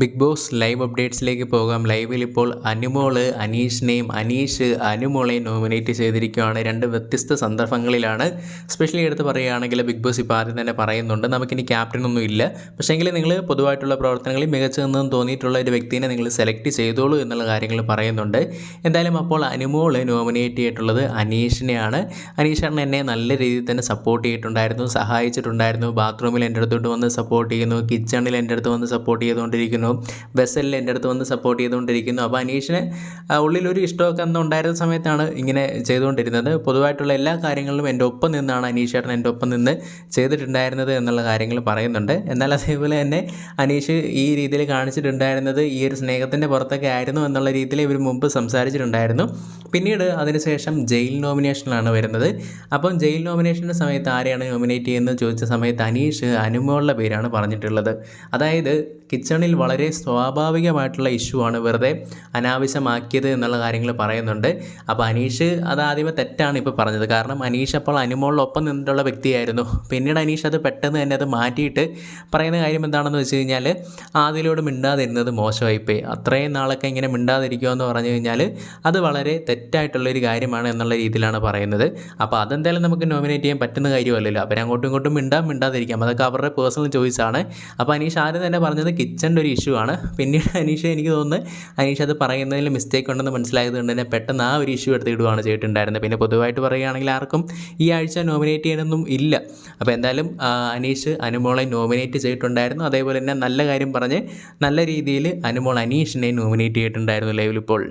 Big boss live അപ്ഡേറ്റ്സിലേക്ക് പോകാം. ലൈവിൽ ഇപ്പോൾ അനുമോൾ അനീഷിനെയും അനീഷ് അനുമോളെയും നോമിനേറ്റ് ചെയ്തിരിക്കുകയാണ്. രണ്ട് വ്യത്യസ്ത സന്ദർഭങ്ങളിലാണ്. സ്പെഷ്യലി എടുത്ത് പറയുകയാണെങ്കിൽ ബിഗ് ബോസ് ഇപ്പോൾ ആദ്യം തന്നെ പറയുന്നുണ്ട്. നമുക്കിനി ക്യാപ്റ്റൻ ഒന്നും ഇല്ല. പക്ഷേങ്കിൽ നിങ്ങൾ പൊതുവായിട്ടുള്ള പ്രവർത്തനങ്ങളിൽ മികച്ചതെന്നും തോന്നിയിട്ടുള്ള ഒരു വ്യക്തിനെ നിങ്ങൾ സെലക്ട് ചെയ്തോളൂ എന്നുള്ള കാര്യങ്ങൾ പറയുന്നുണ്ട്. എന്തായാലും അപ്പോൾ അനുമോൾ നോമിനേറ്റ് ചെയ്തിട്ടുള്ളത് അനീഷിനെയാണ്. അനീഷാണ് എന്നെ നല്ല രീതിയിൽ തന്നെ സപ്പോർട്ട് ചെയ്തിട്ടുണ്ടായിരുന്നു സഹായിച്ചിട്ടുണ്ടായിരുന്നു. ബാത്റൂമിൽ എന്റെ അടുത്തോട്ട് വന്ന് സപ്പോർട്ട് ചെയ്യുന്നു കിച്ചണിൽ എന്റെ അടുത്ത് വന്ന് സപ്പോർട്ട് ചെയ്തുകൊണ്ടിരിക്കുന്നു. ബസ്സിൽ എന്റെ അടുത്ത് വന്ന് സപ്പോർട്ട് ചെയ്തുകൊണ്ടിരിക്കുന്നു. അപ്പോൾ അനീഷിന് ഉള്ളിലൊരു ഇഷ്ടമൊക്കെ അന്ന് ഉണ്ടായിരുന്ന സമയത്താണ് ഇങ്ങനെ ചെയ്തുകൊണ്ടിരുന്നത്. പൊതുവായിട്ടുള്ള എല്ലാ കാര്യങ്ങളിലും എന്റെ ഒപ്പം നിന്നാണ് അനീഷ് ചേട്ടൻ എന്റെ ഒപ്പം നിന്ന് ചെയ്തിട്ടുണ്ടായിരുന്നത് എന്നുള്ള കാര്യങ്ങൾ പറയുന്നുണ്ട്. എന്നാൽ അതേപോലെ തന്നെ അനീഷ് ഈ രീതിയിൽ കാണിച്ചിട്ടുണ്ടായിരുന്നത് ഈ ഒരു സ്നേഹത്തിന്റെ പുറത്തൊക്കെ ആയിരുന്നു എന്നുള്ള രീതിയിൽ ഇവർ മുമ്പ് സംസാരിച്ചിട്ടുണ്ടായിരുന്നു. പിന്നീട് അതിനുശേഷം ജയിൽ നോമിനേഷനിലാണ് വരുന്നത്. അപ്പം ജയിൽ നോമിനേഷന്റെ സമയത്ത് ആരെയാണ് നോമിനേറ്റ് ചെയ്യുന്നത് ചോദിച്ച സമയത്ത് അനീഷ് അനുമോളുടെ പേരാണ് പറഞ്ഞിട്ടുള്ളത്. അതായത് കിച്ചണിൽ വളരെ സ്വാഭാവികമായിട്ടുള്ള ഇഷ്യൂ ആണ് വെറുതെ അനാവശ്യമാക്കിയത് എന്നുള്ള കാര്യങ്ങൾ പറയുന്നുണ്ട്. അപ്പോൾ അനീഷ് അത് ആദ്യമേ തെറ്റാണ് ഇപ്പോൾ പറഞ്ഞത്. കാരണം അനീഷ് അപ്പോൾ അനുമോളിലൊപ്പം നിന്നിട്ടുള്ള വ്യക്തിയായിരുന്നു. പിന്നീട് അനീഷ് അത് പെട്ടെന്ന് തന്നെ അത് മാറ്റിയിട്ട് പറയുന്ന കാര്യം എന്താണെന്ന് വെച്ച് കഴിഞ്ഞാൽ ആദ്യയിലൂടെ മിണ്ടാതിരുന്നത് മോശമായിപ്പോയി അത്രയും നാളൊക്കെ ഇങ്ങനെ മിണ്ടാതിരിക്കുക എന്ന് പറഞ്ഞു കഴിഞ്ഞാൽ അത് വളരെ തെറ്റായിട്ടുള്ളൊരു കാര്യമാണ് എന്നുള്ള രീതിയിലാണ് പറയുന്നത്. അപ്പോൾ അതെന്തായാലും നമുക്ക് നോമിനേറ്റ് ചെയ്യാൻ പറ്റുന്ന കാര്യമല്ലല്ലോ. അവർ അങ്ങോട്ടും ഇങ്ങോട്ടും മിണ്ടാൻ മിണ്ടാതിരിക്കാം. അതൊക്കെ അവരുടെ പേഴ്സണൽ ചോയ്സാണ് അപ്പോൾ അനീഷ് ആദ്യം തന്നെ പറഞ്ഞത് കിച്ചന്റെ ഒരു ഇഷ്യൂ ആണ്. പിന്നീട് അനീഷ എനിക്ക് തോന്നുന്നു അനീഷ അത് പറയുന്നതിൽ മിസ്റ്റേക്ക് ഉണ്ടെന്ന് മനസ്സിലായത് കൊണ്ട് തന്നെ പെട്ടെന്ന് ആ ഒരു ഇഷ്യൂ എടുത്തിടുകയാണ് ചെയ്തിട്ടുണ്ടായിരുന്നത്. പിന്നെ പൊതുവായിട്ട് പറയുകയാണെങ്കിൽ ആർക്കും ഈ ആഴ്ച നോമിനേറ്റ് ചെയ്യാനൊന്നും ഇല്ല. അപ്പോൾ എന്തായാലും അനീഷ് അനുമോളെ നോമിനേറ്റ് ചെയ്തിട്ടുണ്ടായിരുന്നു. അതേപോലെ തന്നെ നല്ല കാര്യം പറഞ്ഞ് നല്ല രീതിയിൽ അനുമോൾ അനീഷിനെ നോമിനേറ്റ് ചെയ്തിട്ടുണ്ടായിരുന്നു ലൈവിൽ ഇപ്പോൾ.